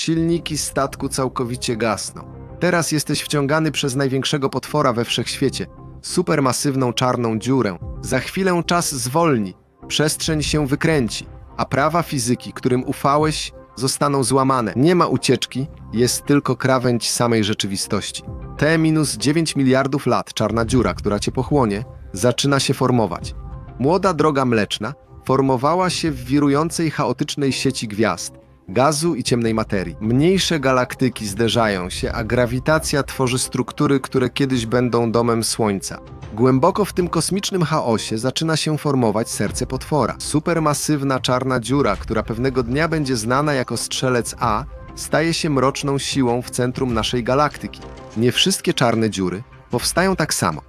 Silniki statku całkowicie gasną. Teraz jesteś wciągany przez największego potwora we wszechświecie supermasywną czarną dziurę. Za chwilę czas zwolni, przestrzeń się wykręci, a prawa fizyki, którym ufałeś, zostaną złamane. Nie ma ucieczki, jest tylko krawędź samej rzeczywistości. T minus 9 miliardów lat czarna dziura, która cię pochłonie, zaczyna się formować. Młoda droga mleczna formowała się w wirującej chaotycznej sieci gwiazd, gazu i ciemnej materii. Mniejsze galaktyki zderzają się, a grawitacja tworzy struktury, które kiedyś będą domem Słońca. Głęboko w tym kosmicznym chaosie zaczyna się formować serce potwora. Supermasywna czarna dziura, która pewnego dnia będzie znana jako strzelec A, staje się mroczną siłą w centrum naszej galaktyki. Nie wszystkie czarne dziury powstają tak samo.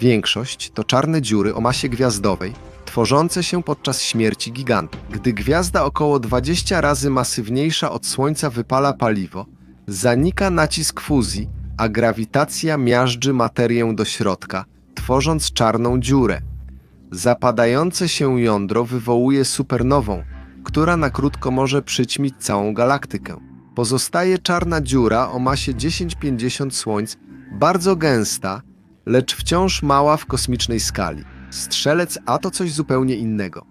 Większość to czarne dziury o masie gwiazdowej, tworzące się podczas śmierci gigantów. Gdy gwiazda około 20 razy masywniejsza od Słońca wypala paliwo, zanika nacisk fuzji, a grawitacja miażdży materię do środka, tworząc czarną dziurę. Zapadające się jądro wywołuje supernową, która na krótko może przyćmić całą galaktykę. Pozostaje czarna dziura o masie 10-50 Słońc, bardzo gęsta, lecz wciąż mała w kosmicznej skali. Strzelec A to coś zupełnie innego.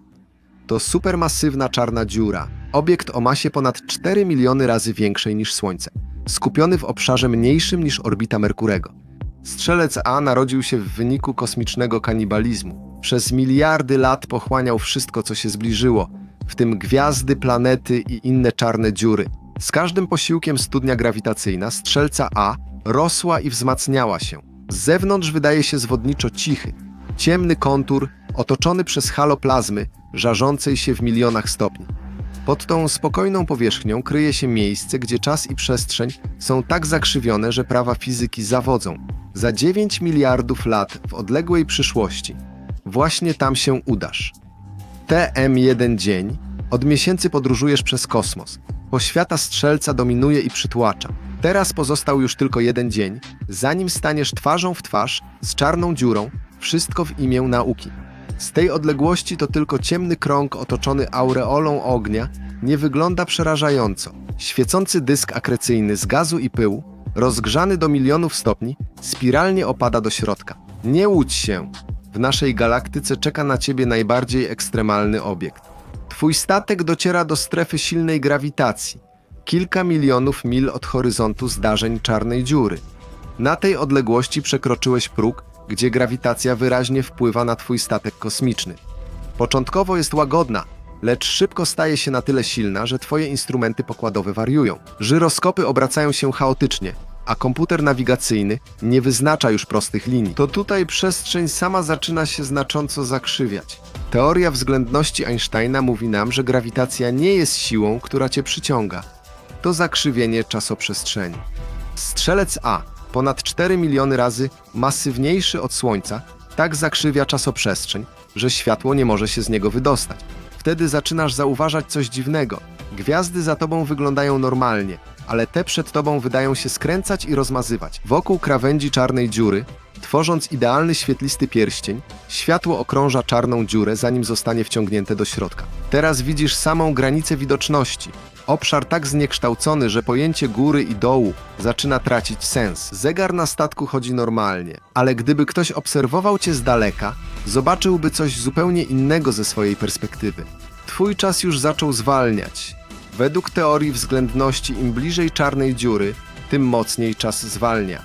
To supermasywna czarna dziura, obiekt o masie ponad 4 miliony razy większej niż Słońce, skupiony w obszarze mniejszym niż orbita Merkurego. Strzelec A narodził się w wyniku kosmicznego kanibalizmu. Przez miliardy lat pochłaniał wszystko, co się zbliżyło, w tym gwiazdy, planety i inne czarne dziury. Z każdym posiłkiem studnia grawitacyjna strzelca A rosła i wzmacniała się. Z zewnątrz wydaje się zwodniczo cichy, ciemny kontur otoczony przez halo plazmy żarzącej się w milionach stopni. Pod tą spokojną powierzchnią kryje się miejsce, gdzie czas i przestrzeń są tak zakrzywione, że prawa fizyki zawodzą. Za 9 miliardów lat w odległej przyszłości właśnie tam się udasz. TM1 dzień, od miesięcy podróżujesz przez kosmos. Poświata strzelca dominuje i przytłacza. Teraz pozostał już tylko jeden dzień, zanim staniesz twarzą w twarz z czarną dziurą, wszystko w imię nauki. Z tej odległości to tylko ciemny krąg otoczony aureolą ognia nie wygląda przerażająco. Świecący dysk akrecyjny z gazu i pyłu, rozgrzany do milionów stopni, spiralnie opada do środka. Nie łudź się. W naszej galaktyce czeka na ciebie najbardziej ekstremalny obiekt. Twój statek dociera do strefy silnej grawitacji, kilka milionów mil od horyzontu zdarzeń czarnej dziury. Na tej odległości przekroczyłeś próg, gdzie grawitacja wyraźnie wpływa na twój statek kosmiczny. Początkowo jest łagodna, lecz szybko staje się na tyle silna, że twoje instrumenty pokładowe wariują. Żyroskopy obracają się chaotycznie, a komputer nawigacyjny nie wyznacza już prostych linii. To tutaj przestrzeń sama zaczyna się znacząco zakrzywiać. Teoria względności Einsteina mówi nam, że grawitacja nie jest siłą, która cię przyciąga. To zakrzywienie czasoprzestrzeni. Strzelec A, ponad 4 miliony razy masywniejszy od Słońca, tak zakrzywia czasoprzestrzeń, że światło nie może się z niego wydostać. Wtedy zaczynasz zauważać coś dziwnego. Gwiazdy za tobą wyglądają normalnie, ale te przed tobą wydają się skręcać i rozmazywać. Wokół krawędzi czarnej dziury, tworząc idealny świetlisty pierścień, światło okrąża czarną dziurę, zanim zostanie wciągnięte do środka. Teraz widzisz samą granicę widoczności. Obszar tak zniekształcony, że pojęcie góry i dołu zaczyna tracić sens. Zegar na statku chodzi normalnie, ale gdyby ktoś obserwował cię z daleka, zobaczyłby coś zupełnie innego ze swojej perspektywy. Twój czas już zaczął zwalniać. Według teorii względności im bliżej czarnej dziury, tym mocniej czas zwalnia.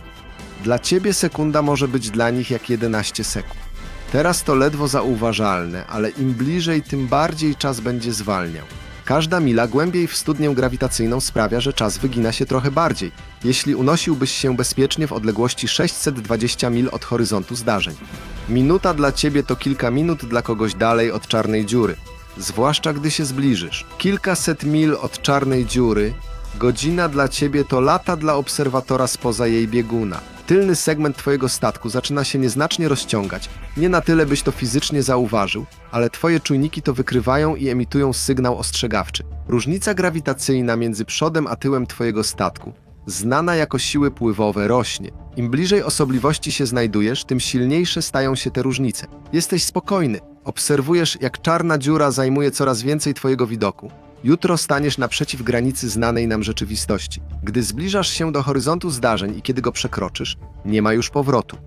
Dla ciebie sekunda może być dla nich jak 11 sekund. Teraz to ledwo zauważalne, ale im bliżej, tym bardziej czas będzie zwalniał. Każda mila głębiej w studnię grawitacyjną sprawia, że czas wygina się trochę bardziej, jeśli unosiłbyś się bezpiecznie w odległości 620 mil od horyzontu zdarzeń. Minuta dla ciebie to kilka minut dla kogoś dalej od czarnej dziury, zwłaszcza gdy się zbliżysz. Kilkaset mil od czarnej dziury, godzina dla ciebie to lata dla obserwatora spoza jej bieguna. Tylny segment twojego statku zaczyna się nieznacznie rozciągać. Nie na tyle, byś to fizycznie zauważył, ale twoje czujniki to wykrywają i emitują sygnał ostrzegawczy. Różnica grawitacyjna między przodem a tyłem twojego statku, znana jako siły pływowe, rośnie. Im bliżej osobliwości się znajdujesz, tym silniejsze stają się te różnice. Jesteś spokojny, obserwujesz jak czarna dziura zajmuje coraz więcej twojego widoku, Jutro staniesz naprzeciw granicy znanej nam rzeczywistości. Gdy zbliżasz się do horyzontu zdarzeń i kiedy go przekroczysz, nie ma już powrotu.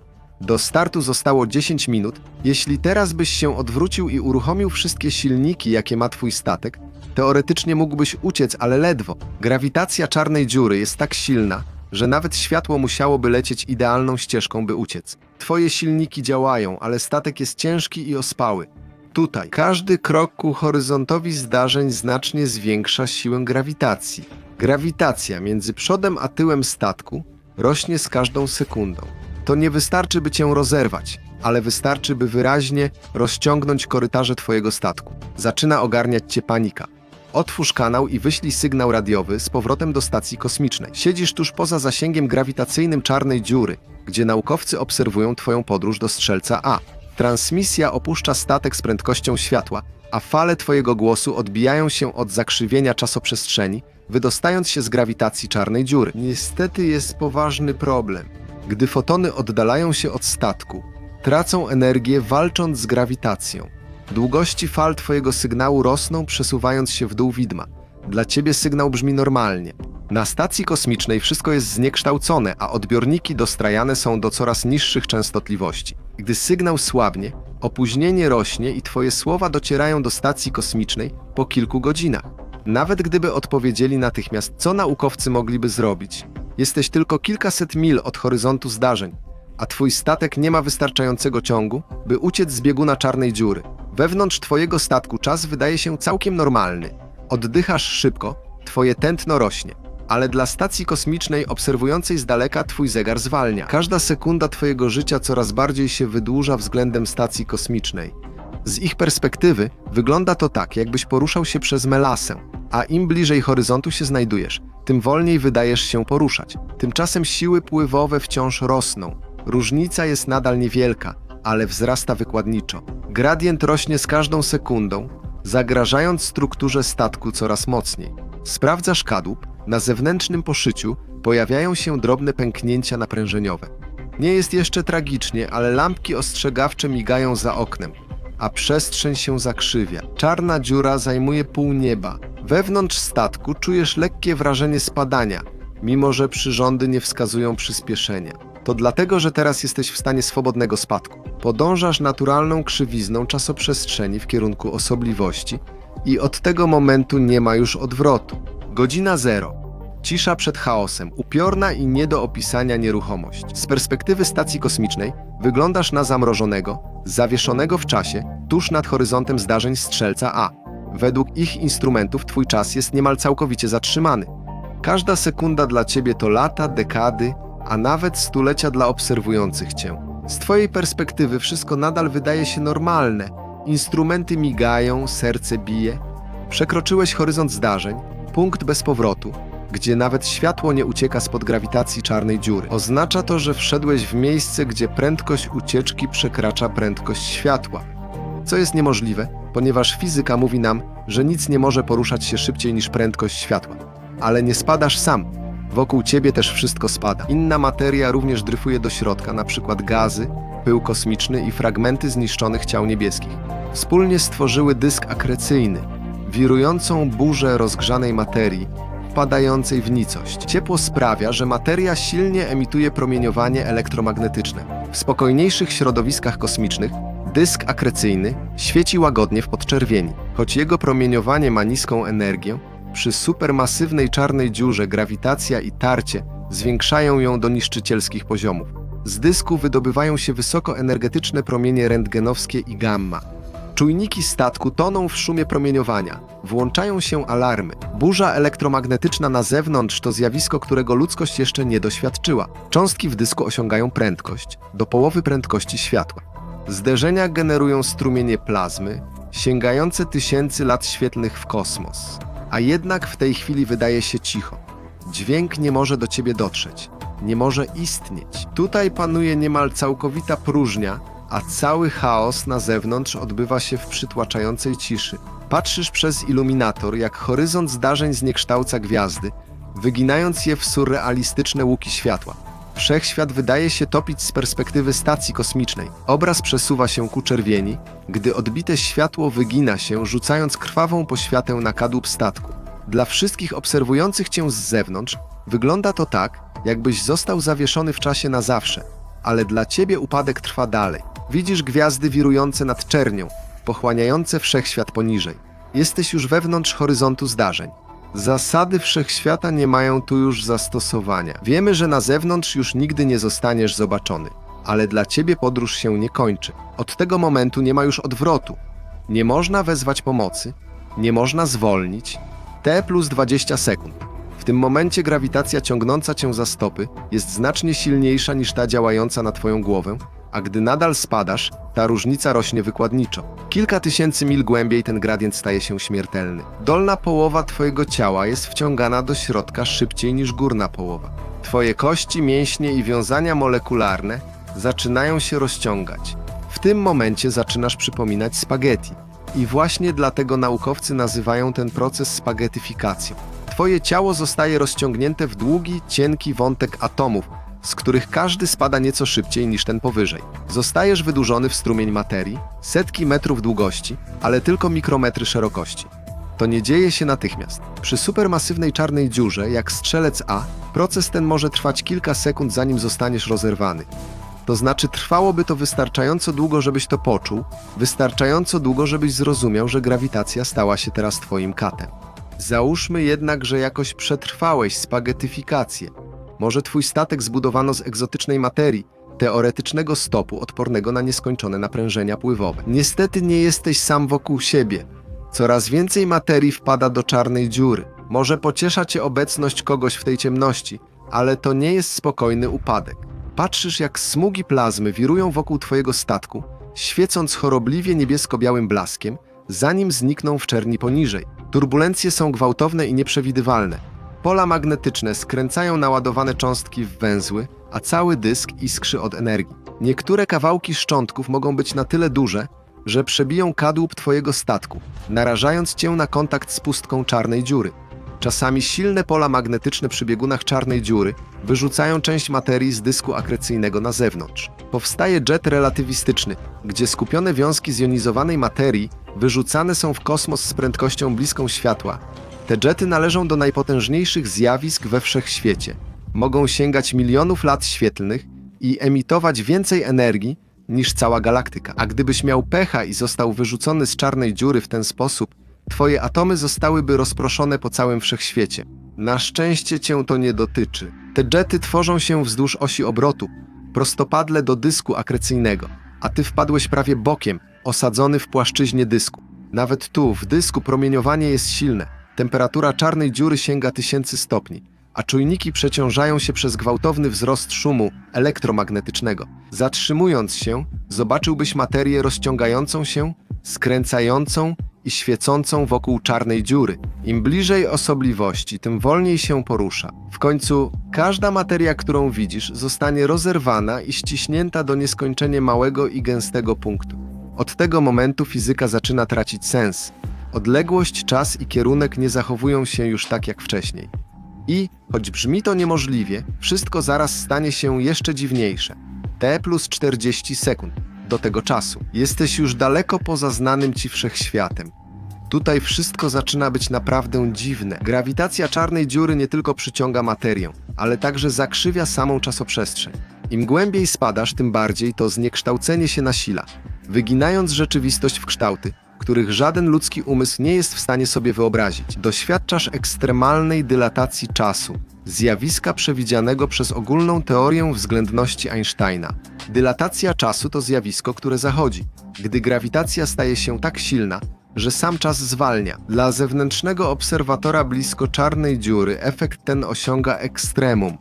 Do startu zostało 10 minut. Jeśli teraz byś się odwrócił i uruchomił wszystkie silniki, jakie ma twój statek, teoretycznie mógłbyś uciec, ale ledwo. Grawitacja czarnej dziury jest tak silna, że nawet światło musiałoby lecieć idealną ścieżką, by uciec. Twoje silniki działają, ale statek jest ciężki i ospały. Tutaj każdy krok ku horyzontowi zdarzeń znacznie zwiększa siłę grawitacji. Grawitacja między przodem a tyłem statku rośnie z każdą sekundą. To nie wystarczy, by cię rozerwać, ale wystarczy, by wyraźnie rozciągnąć korytarze twojego statku. Zaczyna ogarniać cię panika. Otwórz kanał i wyślij sygnał radiowy z powrotem do stacji kosmicznej. Siedzisz tuż poza zasięgiem grawitacyjnym czarnej dziury, gdzie naukowcy obserwują twoją podróż do strzelca A. Transmisja opuszcza statek z prędkością światła, a fale twojego głosu odbijają się od zakrzywienia czasoprzestrzeni, wydostając się z grawitacji czarnej dziury. Niestety jest poważny problem. Gdy fotony oddalają się od statku, tracą energię walcząc z grawitacją. Długości fal twojego sygnału rosną, przesuwając się w dół widma. Dla ciebie sygnał brzmi normalnie. Na stacji kosmicznej wszystko jest zniekształcone, a odbiorniki dostrajane są do coraz niższych częstotliwości. Gdy sygnał słabnie, opóźnienie rośnie i twoje słowa docierają do stacji kosmicznej po kilku godzinach. Nawet gdyby odpowiedzieli natychmiast, co naukowcy mogliby zrobić? Jesteś tylko kilkaset mil od horyzontu zdarzeń, a twój statek nie ma wystarczającego ciągu, by uciec z bieguna czarnej dziury. Wewnątrz twojego statku czas wydaje się całkiem normalny. Oddychasz szybko, twoje tętno rośnie. Ale dla stacji kosmicznej obserwującej z daleka twój zegar zwalnia. Każda sekunda twojego życia coraz bardziej się wydłuża względem stacji kosmicznej. Z ich perspektywy wygląda to tak, jakbyś poruszał się przez melasę, a im bliżej horyzontu się znajdujesz, tym wolniej wydajesz się poruszać. Tymczasem siły pływowe wciąż rosną. Różnica jest nadal niewielka, ale wzrasta wykładniczo. Gradient rośnie z każdą sekundą, zagrażając strukturze statku coraz mocniej. Sprawdzasz kadłub, na zewnętrznym poszyciu pojawiają się drobne pęknięcia naprężeniowe. Nie jest jeszcze tragicznie, ale lampki ostrzegawcze migają za oknem, a przestrzeń się zakrzywia. Czarna dziura zajmuje pół nieba. Wewnątrz statku czujesz lekkie wrażenie spadania, mimo że przyrządy nie wskazują przyspieszenia. To dlatego, że teraz jesteś w stanie swobodnego spadku. Podążasz naturalną krzywizną czasoprzestrzeni w kierunku osobliwości i od tego momentu nie ma już odwrotu. Godzina zero. Cisza przed chaosem, upiorna i nie do opisania nieruchomość. Z perspektywy stacji kosmicznej wyglądasz na zamrożonego, zawieszonego w czasie, tuż nad horyzontem zdarzeń strzelca A. Według ich instrumentów twój czas jest niemal całkowicie zatrzymany. Każda sekunda dla ciebie to lata, dekady, a nawet stulecia dla obserwujących cię. Z twojej perspektywy wszystko nadal wydaje się normalne. Instrumenty migają, serce bije. Przekroczyłeś horyzont zdarzeń, punkt bez powrotu, gdzie nawet światło nie ucieka spod grawitacji czarnej dziury. Oznacza to, że wszedłeś w miejsce, gdzie prędkość ucieczki przekracza prędkość światła. Co jest niemożliwe, ponieważ fizyka mówi nam, że nic nie może poruszać się szybciej niż prędkość światła. Ale nie spadasz sam. Wokół ciebie też wszystko spada. Inna materia również dryfuje do środka, przykład gazy, pył kosmiczny i fragmenty zniszczonych ciał niebieskich. Wspólnie stworzyły dysk akrecyjny, wirującą burzę rozgrzanej materii, wpadającej w nicość. Ciepło sprawia, że materia silnie emituje promieniowanie elektromagnetyczne. W spokojniejszych środowiskach kosmicznych dysk akrecyjny świeci łagodnie w podczerwieni. Choć jego promieniowanie ma niską energię, przy supermasywnej czarnej dziurze grawitacja i tarcie zwiększają ją do niszczycielskich poziomów. Z dysku wydobywają się wysokoenergetyczne promienie rentgenowskie i gamma. Czujniki statku toną w szumie promieniowania. Włączają się alarmy. Burza elektromagnetyczna na zewnątrz to zjawisko, którego ludzkość jeszcze nie doświadczyła. Cząstki w dysku osiągają prędkość do połowy prędkości światła. Zderzenia generują strumienie plazmy, sięgające tysięcy lat świetlnych w kosmos. A jednak w tej chwili wydaje się cicho. Dźwięk nie może do ciebie dotrzeć, nie może istnieć. Tutaj panuje niemal całkowita próżnia, a cały chaos na zewnątrz odbywa się w przytłaczającej ciszy. Patrzysz przez iluminator, jak horyzont zdarzeń zniekształca gwiazdy, wyginając je w surrealistyczne łuki światła. Wszechświat wydaje się topić z perspektywy stacji kosmicznej. Obraz przesuwa się ku czerwieni, gdy odbite światło wygina się, rzucając krwawą poświatę na kadłub statku. Dla wszystkich obserwujących cię z zewnątrz wygląda to tak, jakbyś został zawieszony w czasie na zawsze, ale dla ciebie upadek trwa dalej. Widzisz gwiazdy wirujące nad czernią, pochłaniające wszechświat poniżej. Jesteś już wewnątrz horyzontu zdarzeń. Zasady wszechświata nie mają tu już zastosowania. Wiemy, że na zewnątrz już nigdy nie zostaniesz zobaczony, ale dla ciebie podróż się nie kończy. Od tego momentu nie ma już odwrotu. Nie można wezwać pomocy, nie można zwolnić. T plus 20 sekund. W tym momencie grawitacja ciągnąca cię za stopy jest znacznie silniejsza niż ta działająca na twoją głowę, a gdy nadal spadasz, ta różnica rośnie wykładniczo. Kilka tysięcy mil głębiej ten gradient staje się śmiertelny. Dolna połowa twojego ciała jest wciągana do środka szybciej niż górna połowa. Twoje kości, mięśnie i wiązania molekularne zaczynają się rozciągać. W tym momencie zaczynasz przypominać spaghetti. I właśnie dlatego naukowcy nazywają ten proces spaghetyfikacją. Twoje ciało zostaje rozciągnięte w długi, cienki wątek atomów, z których każdy spada nieco szybciej niż ten powyżej. Zostajesz wydłużony w strumień materii, setki metrów długości, ale tylko mikrometry szerokości. To nie dzieje się natychmiast. Przy supermasywnej czarnej dziurze, jak strzelec A, proces ten może trwać kilka sekund, zanim zostaniesz rozerwany. To znaczy, trwałoby to wystarczająco długo, żebyś to poczuł, wystarczająco długo, żebyś zrozumiał, że grawitacja stała się teraz twoim katem. Załóżmy jednak, że jakoś przetrwałeś spaghetyfikację. Może twój statek zbudowano z egzotycznej materii, teoretycznego stopu odpornego na nieskończone naprężenia pływowe. Niestety nie jesteś sam wokół siebie. Coraz więcej materii wpada do czarnej dziury. Może pociesza cię obecność kogoś w tej ciemności, ale to nie jest spokojny upadek. Patrzysz, jak smugi plazmy wirują wokół twojego statku, świecąc chorobliwie niebiesko-białym blaskiem, zanim znikną w czerni poniżej. Turbulencje są gwałtowne i nieprzewidywalne. Pola magnetyczne skręcają naładowane cząstki w węzły, a cały dysk iskrzy od energii. Niektóre kawałki szczątków mogą być na tyle duże, że przebiją kadłub twojego statku, narażając cię na kontakt z pustką czarnej dziury. Czasami silne pola magnetyczne przy biegunach czarnej dziury wyrzucają część materii z dysku akrecyjnego na zewnątrz. Powstaje jet relatywistyczny, gdzie skupione wiązki zjonizowanej materii wyrzucane są w kosmos z prędkością bliską światła. Te jety należą do najpotężniejszych zjawisk we wszechświecie. Mogą sięgać milionów lat świetlnych i emitować więcej energii niż cała galaktyka. A gdybyś miał pecha i został wyrzucony z czarnej dziury w ten sposób, twoje atomy zostałyby rozproszone po całym wszechświecie. Na szczęście cię to nie dotyczy. Te jety tworzą się wzdłuż osi obrotu, prostopadle do dysku akrecyjnego, a ty wpadłeś prawie bokiem, osadzony w płaszczyźnie dysku. Nawet tu, w dysku, promieniowanie jest silne. Temperatura czarnej dziury sięga tysięcy stopni, a czujniki przeciążają się przez gwałtowny wzrost szumu elektromagnetycznego. Zatrzymując się, zobaczyłbyś materię rozciągającą się, skręcającą i świecącą wokół czarnej dziury. Im bliżej osobliwości, tym wolniej się porusza. W końcu każda materia, którą widzisz, zostanie rozerwana i ściśnięta do nieskończenie małego i gęstego punktu. Od tego momentu fizyka zaczyna tracić sens. Odległość, czas i kierunek nie zachowują się już tak jak wcześniej. I, choć brzmi to niemożliwie, wszystko zaraz stanie się jeszcze dziwniejsze. T plus 40 sekund. Do tego czasu jesteś już daleko poza znanym ci wszechświatem. Tutaj wszystko zaczyna być naprawdę dziwne. Grawitacja czarnej dziury nie tylko przyciąga materię, ale także zakrzywia samą czasoprzestrzeń. Im głębiej spadasz, tym bardziej to zniekształcenie się nasila, wyginając rzeczywistość w kształty, których żaden ludzki umysł nie jest w stanie sobie wyobrazić. Doświadczasz ekstremalnej dylatacji czasu, zjawiska przewidzianego przez ogólną teorię względności Einsteina. Dylatacja czasu to zjawisko, które zachodzi, gdy grawitacja staje się tak silna, że sam czas zwalnia. Dla zewnętrznego obserwatora blisko czarnej dziury efekt ten osiąga ekstremum.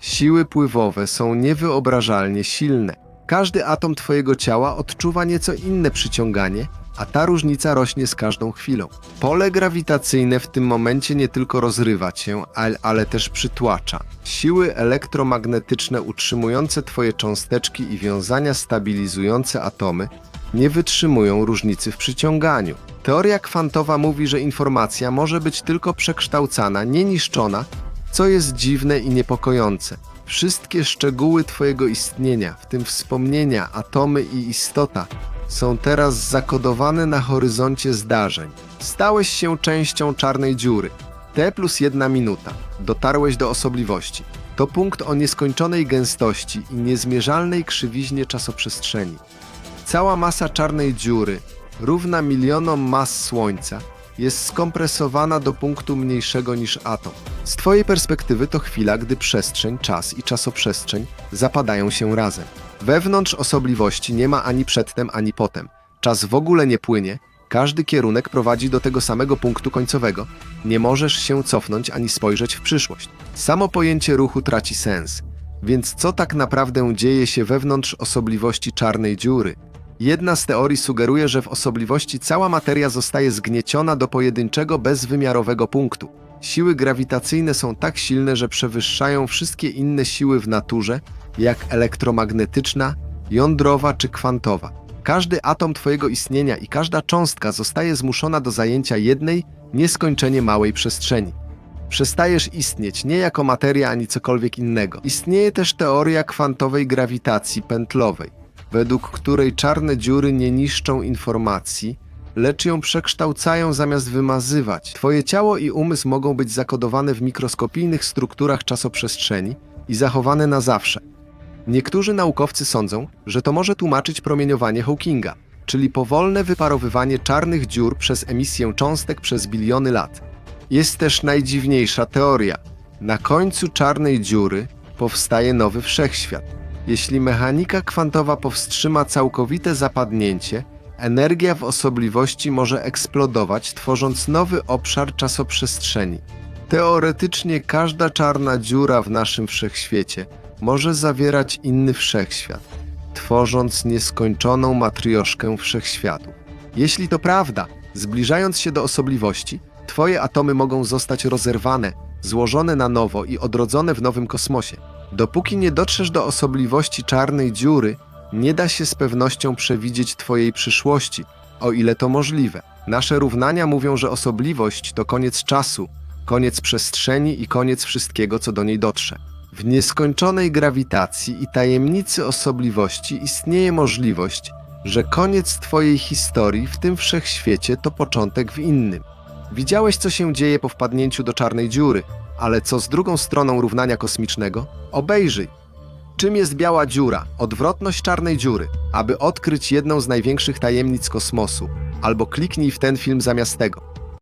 Siły pływowe są niewyobrażalnie silne. Każdy atom Twojego ciała odczuwa nieco inne przyciąganie, a ta różnica rośnie z każdą chwilą. Pole grawitacyjne w tym momencie nie tylko rozrywa cię, ale, ale też przytłacza. Siły elektromagnetyczne utrzymujące Twoje cząsteczki i wiązania stabilizujące atomy nie wytrzymują różnicy w przyciąganiu. Teoria kwantowa mówi, że informacja może być tylko przekształcana, nie niszczona, Co jest dziwne i niepokojące, wszystkie szczegóły Twojego istnienia, w tym wspomnienia, atomy i istota, są teraz zakodowane na horyzoncie zdarzeń. Stałeś się częścią czarnej dziury. T plus jedna minuta. Dotarłeś do osobliwości. To punkt o nieskończonej gęstości i niezmierzalnej krzywiźnie czasoprzestrzeni. Cała masa czarnej dziury, równa milionom mas Słońca, jest skompresowana do punktu mniejszego niż atom. Z Twojej perspektywy to chwila, gdy przestrzeń, czas i czasoprzestrzeń zapadają się razem. Wewnątrz osobliwości nie ma ani przedtem, ani potem. Czas w ogóle nie płynie, każdy kierunek prowadzi do tego samego punktu końcowego. Nie możesz się cofnąć ani spojrzeć w przyszłość. Samo pojęcie ruchu traci sens. Więc co tak naprawdę dzieje się wewnątrz osobliwości czarnej dziury? Jedna z teorii sugeruje, że w osobliwości cała materia zostaje zgnieciona do pojedynczego, bezwymiarowego punktu. Siły grawitacyjne są tak silne, że przewyższają wszystkie inne siły w naturze, jak elektromagnetyczna, jądrowa czy kwantowa. Każdy atom Twojego istnienia i każda cząstka zostaje zmuszona do zajęcia jednej, nieskończenie małej przestrzeni. Przestajesz istnieć nie jako materia ani cokolwiek innego. Istnieje też teoria kwantowej grawitacji pętlowej, według której czarne dziury nie niszczą informacji, lecz ją przekształcają zamiast wymazywać. Twoje ciało i umysł mogą być zakodowane w mikroskopijnych strukturach czasoprzestrzeni i zachowane na zawsze. Niektórzy naukowcy sądzą, że to może tłumaczyć promieniowanie Hawkinga, czyli powolne wyparowywanie czarnych dziur przez emisję cząstek przez biliony lat. Jest też najdziwniejsza teoria. Na końcu czarnej dziury powstaje nowy wszechświat. Jeśli mechanika kwantowa powstrzyma całkowite zapadnięcie, energia w osobliwości może eksplodować, tworząc nowy obszar czasoprzestrzeni. Teoretycznie każda czarna dziura w naszym wszechświecie może zawierać inny wszechświat, tworząc nieskończoną matrioszkę wszechświatów. Jeśli to prawda, zbliżając się do osobliwości, Twoje atomy mogą zostać rozerwane, złożone na nowo i odrodzone w nowym kosmosie. Dopóki nie dotrzesz do osobliwości czarnej dziury, nie da się z pewnością przewidzieć Twojej przyszłości, o ile to możliwe. Nasze równania mówią, że osobliwość to koniec czasu, koniec przestrzeni i koniec wszystkiego, co do niej dotrze. W nieskończonej grawitacji i tajemnicy osobliwości istnieje możliwość, że koniec Twojej historii w tym wszechświecie to początek w innym. Widziałeś, co się dzieje po wpadnięciu do czarnej dziury, ale co z drugą stroną równania kosmicznego? Obejrzyj. Czym jest biała dziura? Odwrotność czarnej dziury. Aby odkryć jedną z największych tajemnic kosmosu, albo kliknij w ten film zamiast tego.